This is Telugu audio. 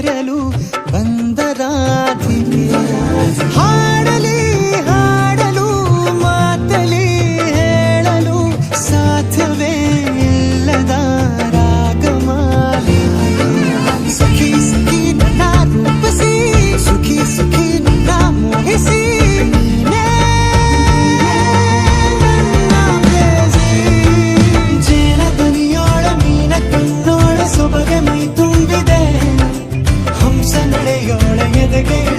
చర్యలు బంద llegué.